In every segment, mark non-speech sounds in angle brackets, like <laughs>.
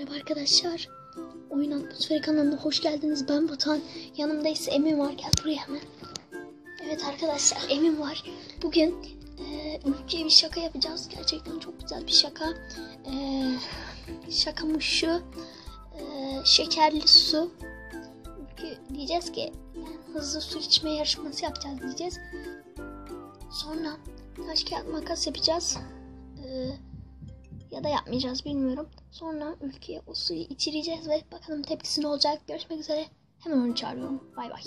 Merhaba arkadaşlar. Oyun Atmosferi kanalına hoş geldiniz. Ben Batuhan. Yanımda ise Emin var. Gel buraya hemen. Evet arkadaşlar Emin var. Bugün e, ülkeye bir şaka yapacağız. Gerçekten çok güzel bir şaka. E, şakamız şu. E, şekerli su. Ülke diyeceğiz ki hızlı su içme yarışması yapacağız diyeceğiz. Sonra taş kağıt makas yapacağız. Eee ya da yapmayacağız bilmiyorum. Sonra ülkeye o suyu içireceğiz ve bakalım tepkisi ne olacak. Görüşmek üzere. Hemen onu çağırıyorum. Bay bay.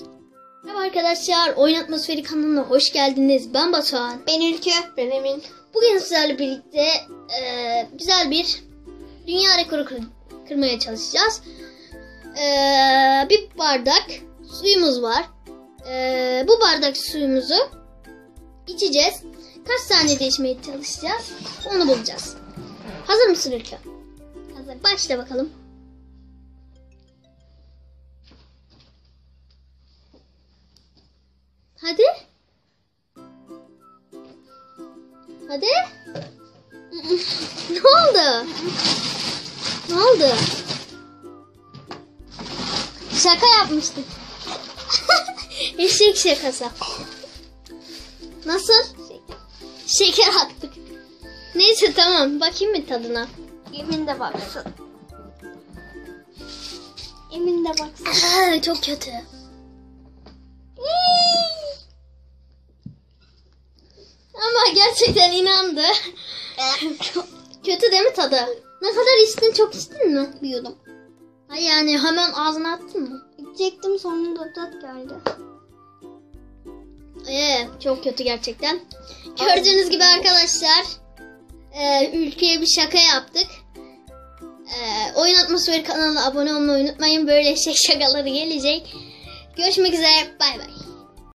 Merhaba arkadaşlar. Oyun Atmosferi kanalına hoş geldiniz. Ben Batuhan. Ben Ülke. Ben Emin. Bugün sizlerle birlikte e, güzel bir dünya rekoru kır- kırmaya çalışacağız. E, bir bardak suyumuz var. E, bu bardak suyumuzu içeceğiz. Kaç saniyede içmeye çalışacağız? Onu bulacağız. Hazır mısın Ülke? Hazır. Başla bakalım. Hadi. Hadi. <laughs> ne oldu? Ne oldu? Şaka yapmıştık. <laughs> Eşek şakası. Nasıl? Şeker attık. Neyse tamam. Bakayım mı tadına? Emin de baksın. Emin de baksın. Çok kötü. Ama gerçekten inandı. kötü değil mi tadı? Ne kadar içtin? Çok içtin mi? Bir yudum. Ha yani hemen ağzına attın mı? İçecektim sonunda tat geldi. Ee, çok kötü gerçekten. Gördüğünüz gibi arkadaşlar e, ülkeye bir şaka yaptık. E, Oyun Atmosferi kanalına abone olmayı unutmayın. Böyle şey <laughs> şakaları gelecek. Görüşmek üzere. Bay bay.